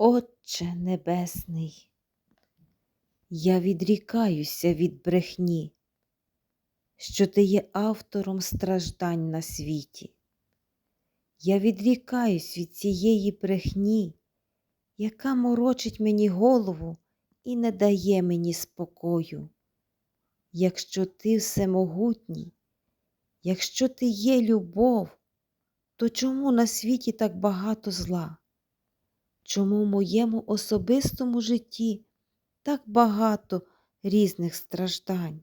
Отче Небесний, я відрікаюся від брехні, що ти є автором страждань на світі. Я відрікаюсь від цієї брехні, яка морочить мені голову і не дає мені спокою. Якщо ти всемогутній, якщо ти є любов, то чому на світі так багато зла? Чому в моєму особистому житті так багато різних страждань?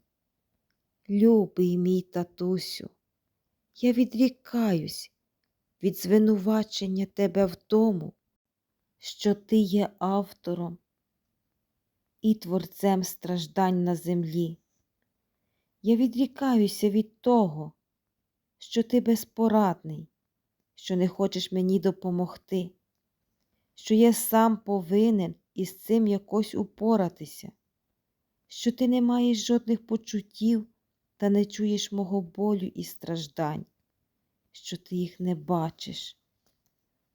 Любий мій татусю, я відрікаюсь від звинувачення тебе в тому, що ти є автором і творцем страждань на землі. Я відрікаюся від того, що ти безпорадний, що не хочеш мені допомогти, що я сам повинен із цим якось упоратися, що ти не маєш жодних почуттів та не чуєш мого болю і страждань, що ти їх не бачиш.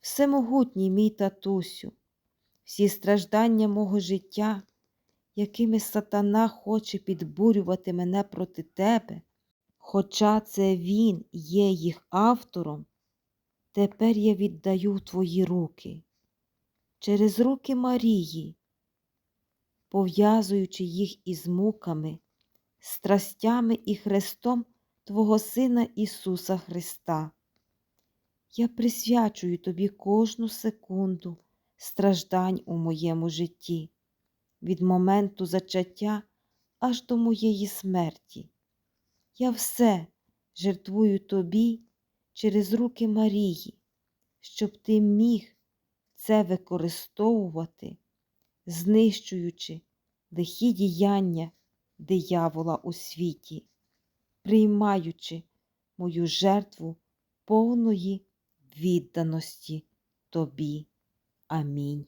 Всемогутній мій татусю, всі страждання мого життя, якими сатана хоче підбурювати мене проти тебе, хоча це він є їх автором, тепер я віддаю твої руки, через руки Марії, пов'язуючи їх із муками, страстями і хрестом Твого Сина Ісуса Христа. Я присвячую тобі кожну секунду страждань у моєму житті, від моменту зачаття аж до моєї смерті. Я все жертвую тобі через руки Марії, щоб ти міг це використовувати, знищуючи лихі діяння диявола у світі, приймаючи мою жертву повної відданості тобі. Амінь.